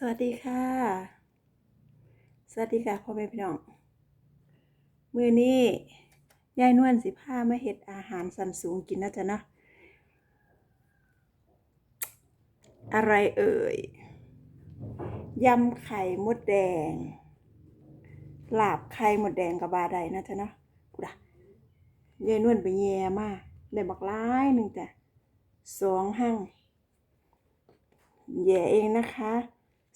สวัสดีค่ะ สวัสดีค่ะพ่อแม่พี่น้อง มือนี้ยายนวลสิพามาเฮ็ดอาหารสันสูงกินนะจ๊ะเนาะอะไรเอ่ย ยำไข่มดแดงลาบไข่มดแดงกับบาไดนะจ๊ะเนาะกูดะยายนวลไปแย่มากได้บักร้ายหนึ่งจ้ะสองหั่งแย่เองนะคะ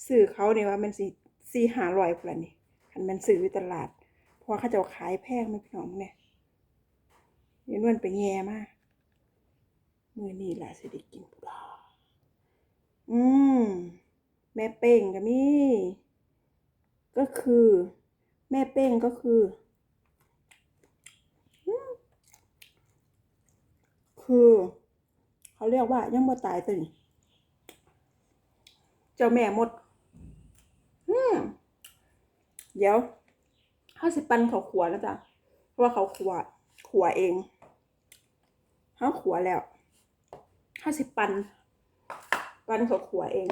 สื่อเขาเนี่ยว่ามันสี่สี่หาร้อยกว่านี่คันมันสื่ออยู่ตลาดเพราะว่าเขาจะเอาขายแพงไหมพี่น้องเนี่ยยันวันไปแย่มากมือนี่แหละสิได้กินปุดาอืมแม่เป้งกับมี่ ก็คือ แม่เป้งก็คือ คือ เขาเรียกว่ายังบ่ตายตึงเจ้าแม่หมด อืม เดี๋ยวข้าสิบปันเขาขัวแล้วจ้ะเพราะว่าเขาขัวขัวเองเขาขัวแล้วข้าสิบปัน ปันเขาขัวเอง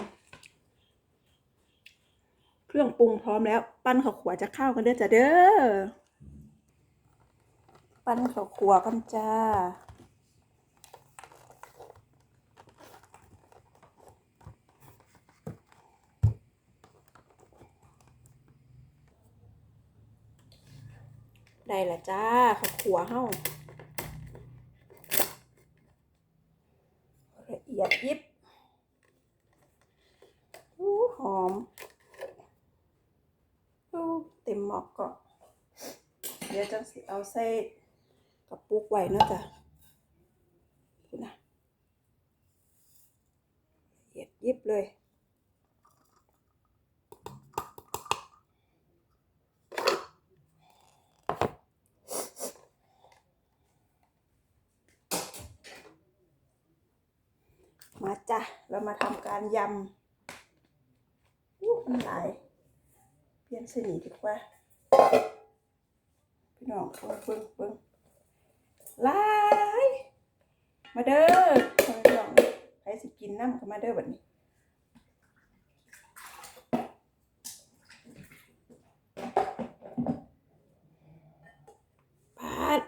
เครื่องปรุงพร้อมแล้ว ปั้นเขาขัวจะเข้ากันเด้อจ้ะเด้อ ปั้นเขาขัวกันจ้า ละจ้าข้าวขัวเฮ้าละเอียดยิบอู้หอมอู้เต็มหมอกก็เดี๋ยวจังสิเอาใส่กระปุกไว้เนาะจ้ะดูนะละเอียดยิบเลย มาจ้ะ เรามาทำการยำอู้มันหลาย เปลี่ยนสีดีกว่า พี่น้องเบิ่งเบิ่งเบิ่งลายมาเด้อพี่น้องใครสิกินน้ำก็มาเด้อแบัดนี้ปาด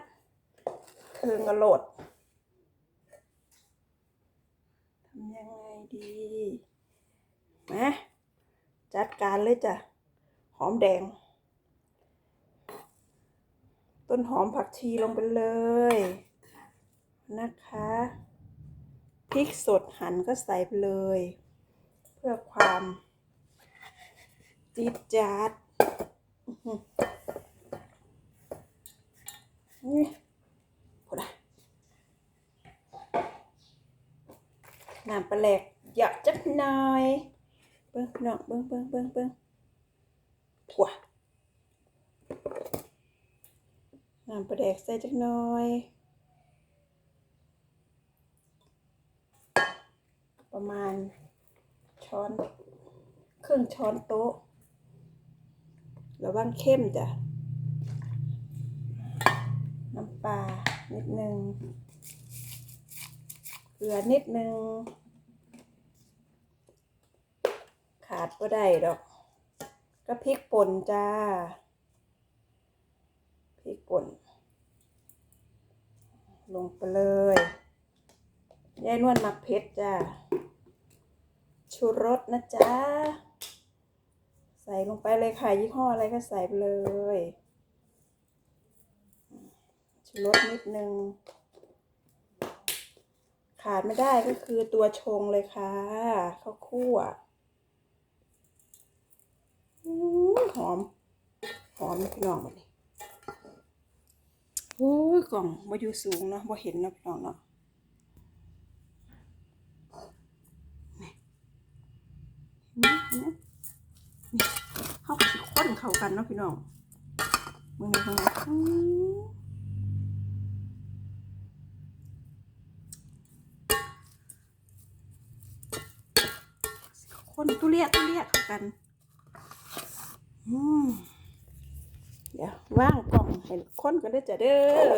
เครื่องกระโหลด ทำยังไง ดีมาจัดการเลยจ้ะ หอมแดง ต้นหอมผักชีลงไปเลย นะคะพริกสดหั่นก็ใส่ไปเลย เพื่อความจี๊ดจ๊าดนี่พอละน้ำปลาแหลก หยอกจักหน่อยเบิ้งพี่น้องเบิ้งเบิ้งเบิ้งเบิ้งถั่วน้ำปลาแดกใส่จักหน่อยประมาณช้อนครึ่งช้อนโต๊ะระวังเข้มจ้ะ น้ำปลานิดนึงเกลือนิดนึง ขาดก็ได้ดอกก็พริกป่นจ้าพริกป่น ลงไปเลยยายนวลมักเผ็ดจ้าชูรสนะจ๊ะใส่ลงไปเลยค่ะยี่ห้ออะไรก็ใส่ไปเลยชูรสนิดนึง ขาดไม่ได้ก็คือตัวชงเลยค่ะข้าวคั่ว หอม หอมพี่น้องแบบนี้โอ้ยกล่องมาอยู่สูงเนาะบ่เห็นเนาะพี่น้องเนาะนี่นี่เข้ากับสิข้นเข้ากันเนาะพี่น้องมึงนี่มึงนะอื้อคนตุเลียตุเลียเข้ากัน เดี๋ยวว่างกล่องเห้ค้นกันได้จ้ะเด้อ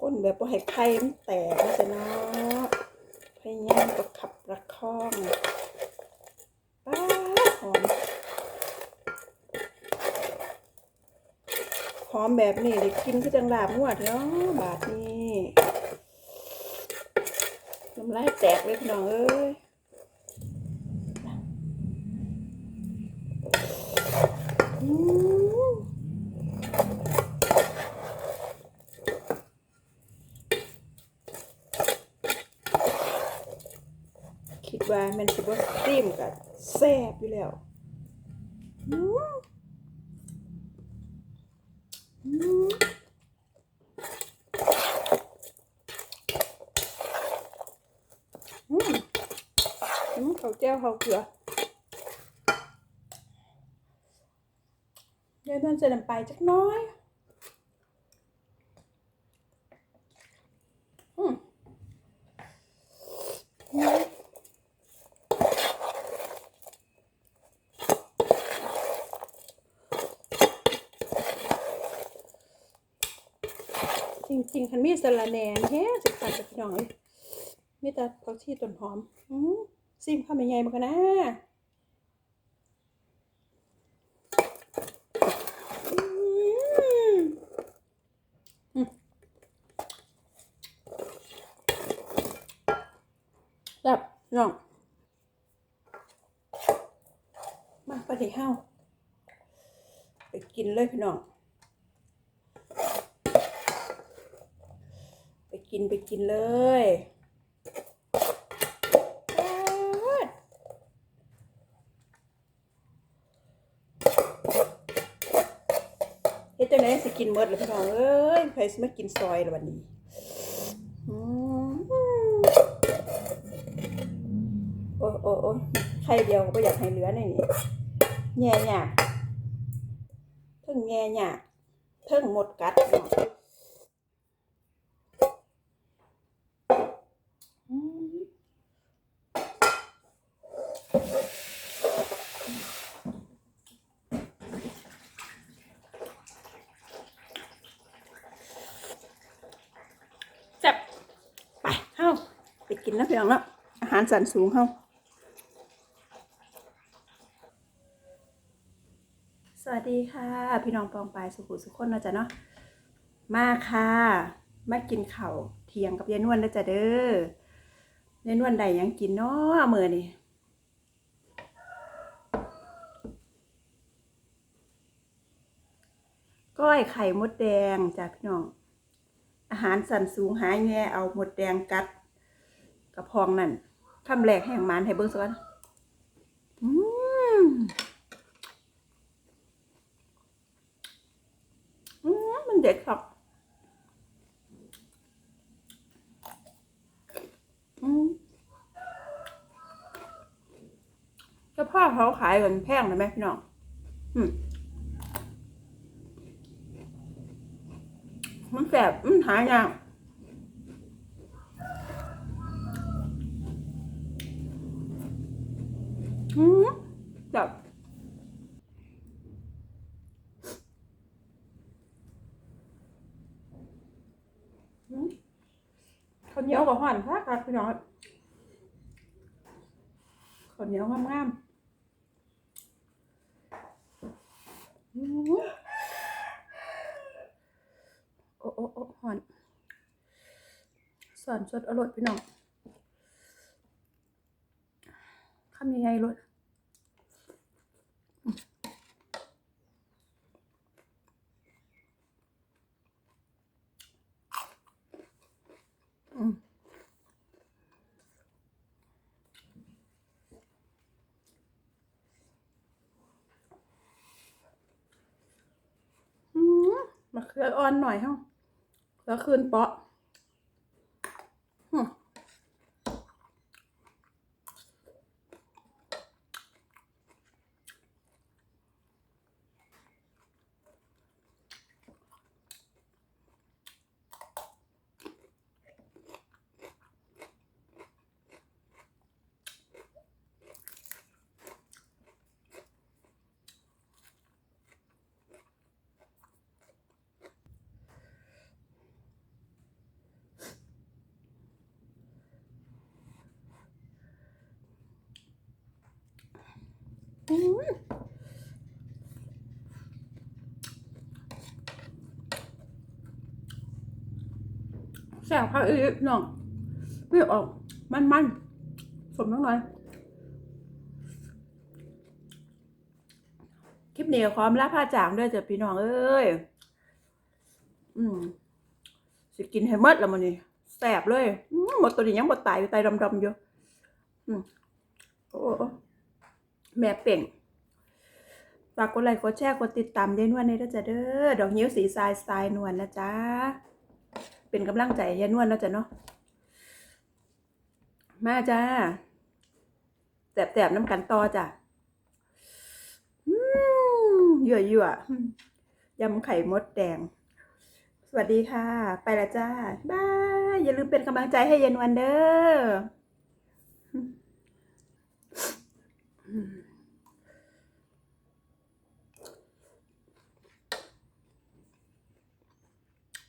คนแบบว่าให้ไข่มันแตกนะจ๊ะเนาะพยายามประคับประคอง หอมแบบนี้ได้กินคือจังลาบหัวเนาะบาทนี้น้ำลายแตกเลยพี่น้องเอ้ยคิดว่ามันสิบ่ซิมกับแซ่บอยู่แล้วอืม อืมอืมอืมเขาว แจ้วเขาเกลือยายมันจะนำไปจักน้อยอืมจริงๆคันมีสะระแหน่แฮ่สิขาดกับพี่น้องเลยมีแต่ผักชีต้นหอม อืม ซิมข้าวมันใหญ่มากันนะอืมอืมแบบน้องมาไปที่ห้าไปกินเลยพี่น้อง ไปกินไปกินเลยป๊าด เฮ็ดจังได๋สิกินเมดเลยพี่น้องเอ้ยใครสมากินซอยละวันนี้โอ้โอ้โอ้ใครเดียวก็อยากให้เหลือในนี้แง่ยากเพิ่งแง่ยากเพิ่งหมดกัดเนาะ อืมแซ่บไปเฮ้าไป กินนะพี่น้องเนาะอาหารสันสูงเฮ้าสวัสดีค่ะ พี่น้องปองปายสุขุสุขคนนะจ๊ะเนาะมาค่ะมากินข้าวเทียงกับยายนวลนะจ๊ะเด้อยายนวลได้หยังกินเนาะมื้อนี้ก้อยไข่มดแดงจ้ะพี่น้อง อาหารสันสูงหายแง่เอาหมดแดงกัด ระพองนั่นคำแรกแห่งมานให้เบิ่งสักก่อนอืมอืมมันเด็ดครับอืมเจ้าพ่อเขาขายกันแพงนะแม่พี่น้องอืมมันแสบมันหายากอืม แบบอืมข้าวเหนียวกับห่อนพักครับพี่น้องข้าวเหนียวงามๆอืมโอ้โอ้โอ้หอนสอนสดอร่อยพี่น้อง ทำยังไงรถอืมอืมมะเขืออ่อนหน่อยเฮ้าแล้วคืนเปาะ แซ่บค่ะอีกน้องไม่ออกมันมันๆสมน้องหน่อย คลิปนี้ก็ขอมลาพาจางด้วยจ้ะพี่น้องเอ้ย อืม สิกินให้หมดแล้วมันนี่แสบเลยหมดตัวนี้ยังหมดตายอยู่ไตดำๆอยู่อืมโอ้ แม่เป่งฝากกดไลค์กดแชร์กดติดตามยายนวลในด้วยจ้ะเด้อดอกนิ้วสีทรายสไตล์นวลนะจ๊ะเป็นกำลังใจยายนวลแล้วจ้ะเนาะมาจ้าแสบๆน้ำกันต่อจ้ะอืมเยื่อเยื่อยำไข่มดแดง สวัสดีค่ะ ไปละจ้าบาย อย่าลืมเป็นกำลังใจให้เยนวันเด้อ